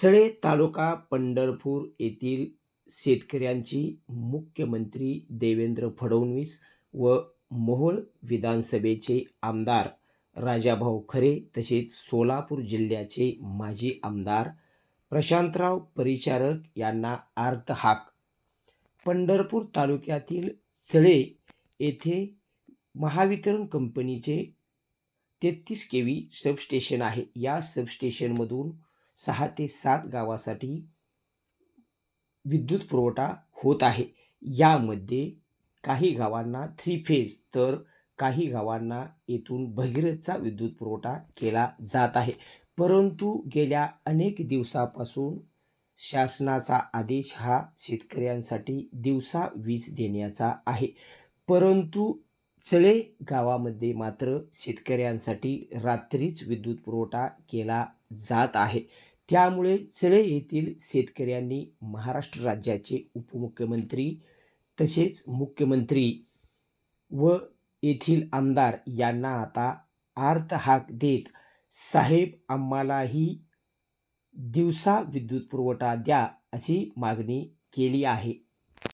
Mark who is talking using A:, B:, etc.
A: सळे तालुका पंढरपूर येथील शेतकऱ्यांची मुख्यमंत्री देवेंद्र फडणवीस व मोहोळ विधानसभेचे आमदार राजाभाऊ खरे तसेच सोलापूर जिल्ह्याचे माजी आमदार प्रशांतराव परिचारक यांना हाक. पंढरपूर तालुक्यातील सळे येथे महावितरण कंपनीचे तेहतीस केवी सबस्टेशन आहे. या सबस्टेशनमधून सहा ते सात गावासाठी विद्युत पुरवठा होत आहे. यामध्ये काही गावांना थ्री फेज तर काही गावांना येथून भगीरथचा विद्युत पुरवठा केला जात आहे. परंतु गेल्या अनेक दिवसापासून शासनाचा आदेश हा शेतकऱ्यांसाठी दिवसा वीज देण्याचा आहे. परंतु चळे गावामध्ये मात्र शेतकऱ्यांसाठी रात्रीच विद्युत पुरवठा केला जात आहे. त्यामुळे चळे येथील शेतकऱ्यांनी महाराष्ट्र राज्याचे उपमुख्यमंत्री तसेच मुख्यमंत्री व येथील आमदार यांना आता आर्त हाक देत साहेब आम्हालाही दिवसा विद्युत पुरवठा द्या अशी मागणी केली आहे.